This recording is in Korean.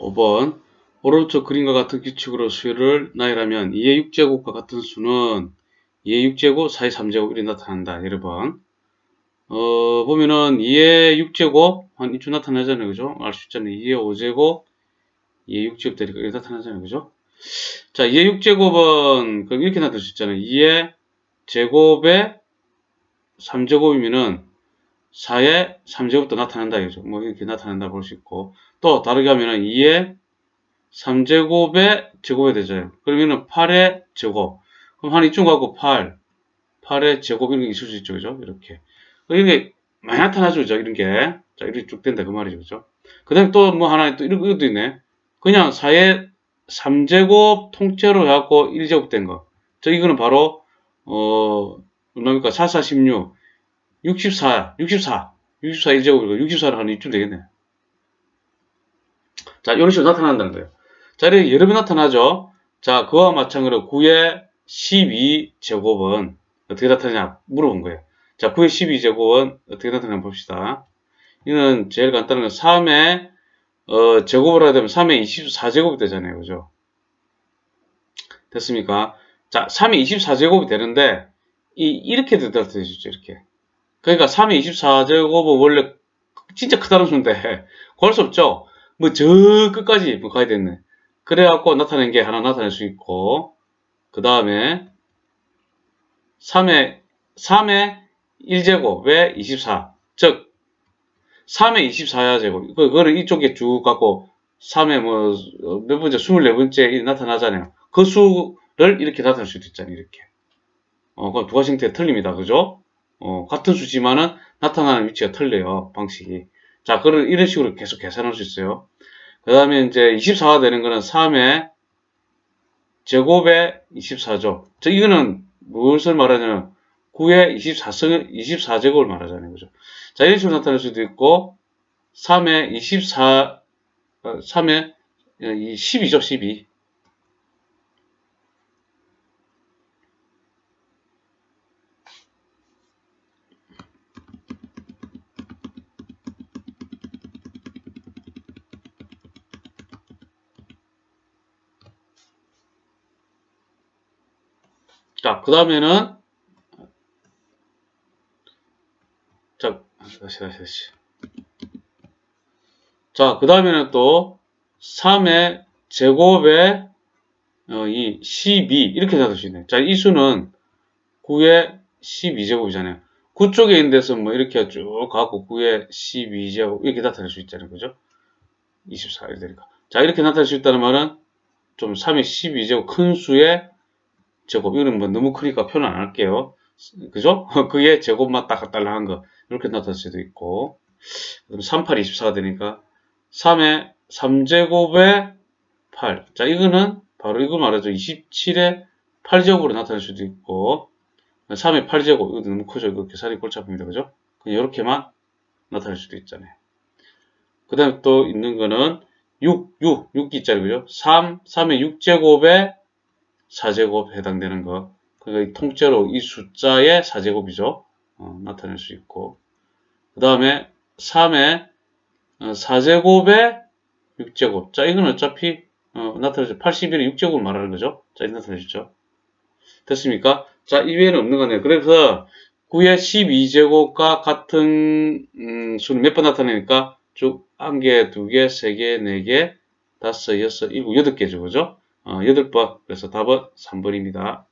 5번 오른쪽 그림과 같은 규칙으로 수열을 나열하면 2의 6제곱과 같은 수는 2의 6제곱, 4의 3제곱 이렇게 나타난다. 여러분 어, 보면은 2의 6제곱 한 이쯤 나타나잖아요. 그죠? 알 수 있잖아요. 2의 5제곱 2의 6제곱 되니까 이렇게 나타나잖아요. 그죠? 자, 2의 6제곱은 그럼 이렇게 나타날 수 있잖아요. 2의 제곱에 3제곱이면은 4의 3제곱도 나타난다. 이거죠. 뭐 이렇게 나타난다 볼 수 있고 또 다르게 하면은 2의 3제곱의 제곱이 되죠. 그러면은 8의 제곱. 그럼 한 이쯤 가고 8, 8의 제곱 이런 게 있을 수 있죠. 그죠? 이렇게. 이게 많이 나타나죠. 그죠? 이런 게. 자, 이렇게 쭉 된다. 그 말이죠. 그죠? 그 다음에 또 뭐 하나 또 이런 것도 있네. 그냥 4의 3제곱 통째로 해갖고 1제곱 된 거. 저 이거는 바로, 어, 얼마입니까? 4, 4, 16. 64, 64. 64 1제곱이고 64를 하는 이쯤 되겠네. 자, 이런 식으로 나타난다는 거예요. 자, 이렇게 여러 번 나타나죠. 자, 그와 마찬가지로 9의 12제곱은 어떻게 나타나냐 물어본 거예요. 자, 9의 12제곱은 어떻게 나타나냐 봅시다. 이는 제일 간단한 건 3의 어, 제곱을 하게 되면 3의 24제곱이 되잖아요. 그죠? 됐습니까? 자, 3의 24제곱이 되는데 이, 이렇게 되다 되시죠. 이렇게. 그러니까 3의 24제곱은 원래 진짜 크다는 수인데 구할 수 없죠. 뭐 저 끝까지 뭐 가야 되네. 그래갖고 나타낸 게 하나 나타낼 수 있고 그 다음에 3의 3의 1제곱에 24. 즉 3의 24야 제곱. 그거를 이쪽에 쭉 갖고 3의 뭐 몇 번째 24번째 나타나잖아요. 그 수를 이렇게 나타낼 수도 있잖아요. 이렇게. 어, 그두 가지 형태 틀립니다. 그죠? 어, 같은 수지만은 나타나는 위치가 틀려요. 방식이. 자, 그걸 이런 식으로 계속 계산할 수 있어요. 그 다음에 이제 24가 되는 거는 3의 제곱에 24죠. 저 이거는 무엇을 말하냐면 9의 24성, 24제곱을 말하잖아요. 그죠? 자, 이런 식으로 나타낼 수도 있고 3의 24, 어, 3의 이 12죠, 12. 자, 그 다음에는, 자, 다시, 다시, 다시. 자, 그 다음에는 또, 3의 제곱에, 어, 이 12, 이렇게 나눌 수 있네. 자, 이 수는 9의 12제곱이잖아요. 9 쪽에 있는 데서 뭐 이렇게 쭉 가고 9의 12제곱, 이렇게 나타낼 수 있잖아요. 그죠? 24, 이렇게 되니까. 자, 이렇게 나타낼 수 있다는 말은 좀 3의 12제곱 큰 수의 제곱 이거는 뭐 너무 크니까 표현 안 할게요. 그죠? 그게 제곱만 딱 달랑한 거 이렇게 나타날 수도 있고 그럼 3, 8, 24가 되니까 3의 3제곱에 8. 자 이거는 바로 이거 말하죠. 27의 8제곱으로 나타날 수도 있고 3의 8제곱 이거 너무 크죠. 이거 계산이 골치 아픕니다. 그죠? 그냥 이렇게만 나타날 수도 있잖아요. 그 다음에 또 있는 거는 6, 6, 6기짜리 그죠? 3, 3의 6제곱에 4제곱 해당되는 거. 그러니까 통째로 이 숫자의 4제곱이죠. 어, 나타낼 수 있고. 그 다음에 3의 4제곱에 6제곱. 자, 이건 어차피 어, 나타내죠. 81의 6제곱을 말하는 거죠. 자, 이렇게 나타내셨죠. 됐습니까? 자, 이외에는 없는 거네요. 그래서 9의 12제곱과 같은 음, 수는 몇 번 나타내니까 쭉 1개, 2개, 3개, 4개, 5, 6, 7, 8개죠. 그죠? 어, 8번. 그래서 답은 3번입니다.